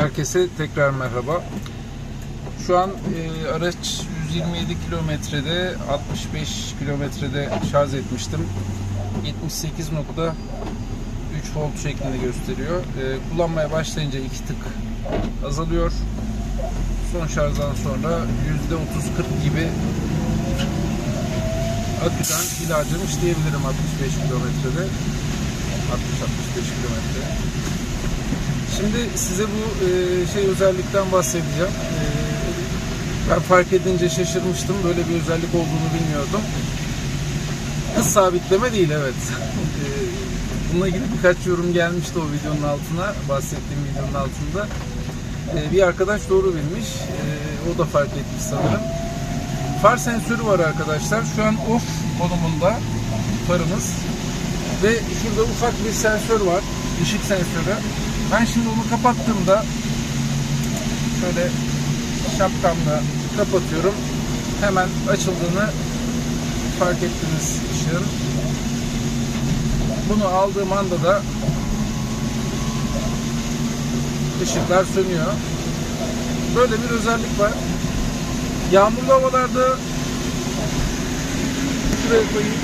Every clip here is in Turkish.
Herkese tekrar merhaba. Şu an e, araç 127 kilometrede 65 kilometrede şarj etmiştim. 78.3 volt şeklinde gösteriyor. E, kullanmaya başlayınca iki tık azalıyor. Son şarjdan sonra %30-40 gibi aküden pil harcamış diyebilirim 65 kilometrede. 60-65 kilometre. Şimdi size bu e, şey özellikten bahsedeceğim. E, ben fark edince şaşırmıştım. Böyle bir özellik olduğunu bilmiyordum. Hız sabitleme değil evet. E, Bununla ilgili birkaç yorum gelmişti o videonun altına. Bahsettiğim videonun altında. Bir arkadaş doğru bilmiş. O da fark etmiş sanırım. Far sensörü var arkadaşlar. Şu an off konumunda farımız. Ve şurada ufak bir sensör var. Işık sensörü. Ben şimdi onu kapattığımda şöyle şapkamla kapatıyorum. Hemen açıldığını fark ettiniz ışığın. Bunu aldığım anda da ışıklar sönüyor. Böyle bir özellik var. Yağmurlu havalarda şuraya koyayım.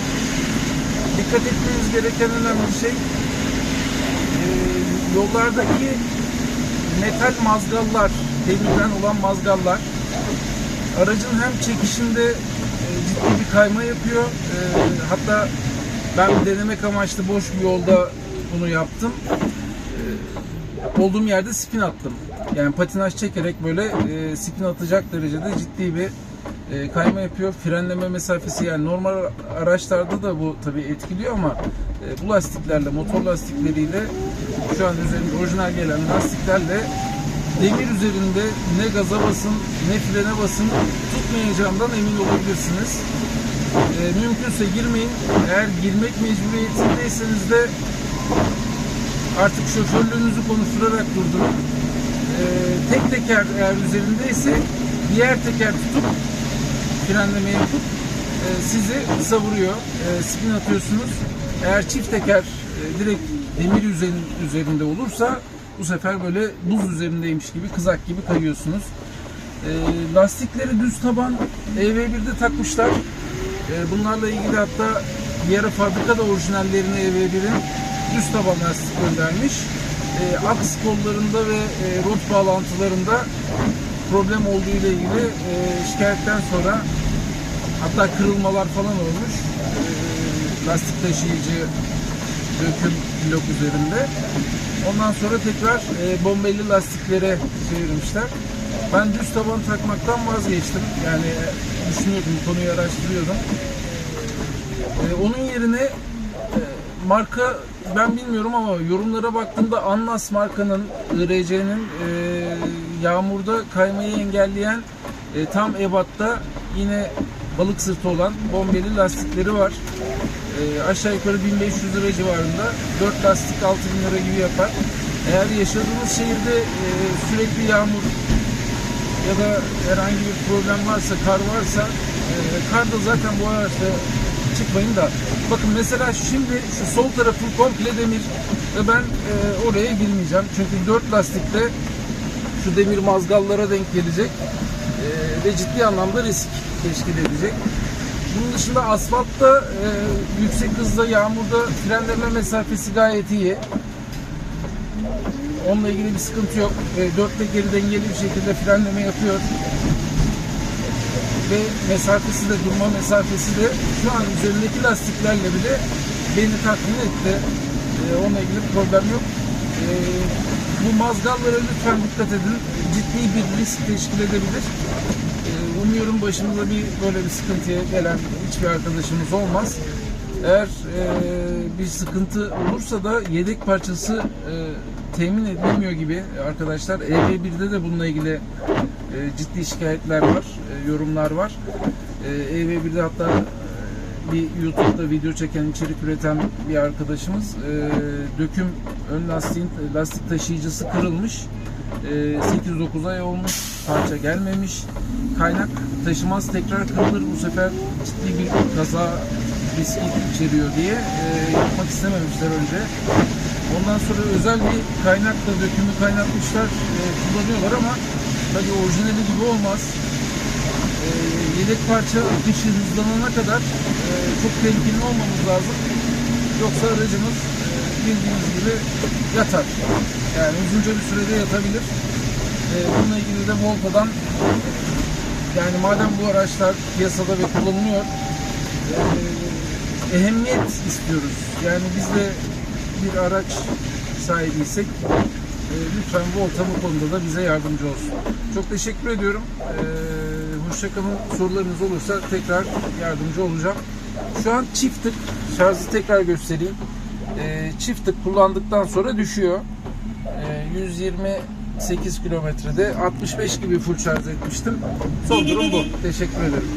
Dikkat etmeniz gereken önemli şey yollardaki metal mazgallar, demirden olan mazgallar aracın hem çekişinde e, ciddi bir kayma yapıyor. E, hatta ben denemek amaçlı boş bir yolda bunu yaptım. E, olduğum yerde spin attım. Yani patinaj çekerek böyle spin atacak derecede ciddi bir kayma yapıyor. Frenleme mesafesi yani normal araçlarda da bu tabii etkiliyor ama bu lastiklerle, motor lastikleriyle şu an üzerinde orijinal gelen lastiklerle demir üzerinde ne gaza basın ne frene basın tutmayacağından emin olabilirsiniz. E, mümkünse girmeyin. Eğer girmek mecburiyetindeyseniz de artık şoförlüğünüzü konuşturarak durdurun. E, tek teker eğer üzerindeyse diğer teker tutup frenleme yapıp e, sizi savuruyor. E, spin atıyorsunuz. Eğer çift teker e, direkt demir üzerin, üzerinde olursa bu sefer böyle buz üzerindeymiş gibi kızak gibi kayıyorsunuz. E, lastikleri düz taban EV1'de takmışlar. E, bunlarla ilgili hatta bir ara fabrikada orijinallerini EV1'in düz taban lastik göndermiş. E, aks kollarında ve rot bağlantılarında problem olduğu ile ilgili şikayetten sonra hatta kırılmalar falan olmuş. Lastik taşıyıcı döküm blok üzerinde. Ondan sonra tekrar e, bombeli lastiklere çevirmişler. Ben düz taban takmaktan vazgeçtim. Yani e, düşünüyordum, konuyu araştırıyordum. E, onun yerine e, marka ben bilmiyorum ama yorumlara baktığımda Anlas markanın IRC'nin e, yağmurda kaymayı engelleyen e, tam ebatta yine balık sırtı olan bombeli lastikleri var. E, aşağı yukarı 1500 lira civarında. 4 lastik 6000 lira gibi yapar. Eğer yaşadığınız şehirde e, sürekli yağmur ya da herhangi bir problem varsa, kar varsa e, kar da zaten bu araçta çıkmayın da. Bakın mesela şimdi şu sol tarafı komple demir ve ben e, oraya girmeyeceğim. Çünkü 4 lastikte şu demir mazgallara denk gelecek e, ve ciddi anlamda risk teşkil edecek. Bunun dışında asfaltta e, yüksek hızda yağmurda frenleme mesafesi gayet iyi. Onunla ilgili bir sıkıntı yok. E, dört tekeri dengeli bir şekilde frenleme yapıyor. Ve mesafesi de durma mesafesi de şu an üzerindeki lastiklerle bile beni tatmin etti. E, onunla ilgili problem yok. E, bu mazgallara lütfen dikkat edin. Ciddi bir risk teşkil edebilir. E, umuyorum başımıza bir böyle bir sıkıntıya gelen hiçbir arkadaşımız olmaz. Eğer e, bir sıkıntı olursa da yedek parçası e, temin edilemiyor gibi arkadaşlar. EV1'de de bununla ilgili e, ciddi şikayetler var, e, yorumlar var. E, EV1'de hatta e, bir YouTube'da video çeken, içerik üreten bir arkadaşımız e, döküm ön lastiğin lastik taşıyıcısı kırılmış. E, 8-9 ay olmuş, parça gelmemiş. Kaynak taşımaz tekrar kırılır. Bu sefer ciddi bir kaza riski içeriyor diye e, yapmak istememişler önce. Ondan sonra özel bir kaynakla dökümü kaynatmışlar, e, kullanıyorlar ama tabii orijinali gibi olmaz. E, yedek parça akışı hızlanana kadar e, çok temkinli olmamız lazım. Yoksa aracımız bildiğiniz gibi yatar. Yani uzunca bir sürede yatabilir. E, bununla ilgili de Volta'dan yani madem bu araçlar piyasada ve kullanılıyor e, ehemmiyet istiyoruz. Yani biz de bir araç sahibiysek e, lütfen Volta bu konuda da bize yardımcı olsun. Çok teşekkür ediyorum. E, Hoşçakalın. Sorularınız olursa tekrar yardımcı olacağım. Şu an çift tık şarjı tekrar göstereyim. E, çift tık kullandıktan sonra düşüyor. E, 128 kilometrede 65 gibi full şarj etmiştim. Son durum bu. Teşekkür ederim.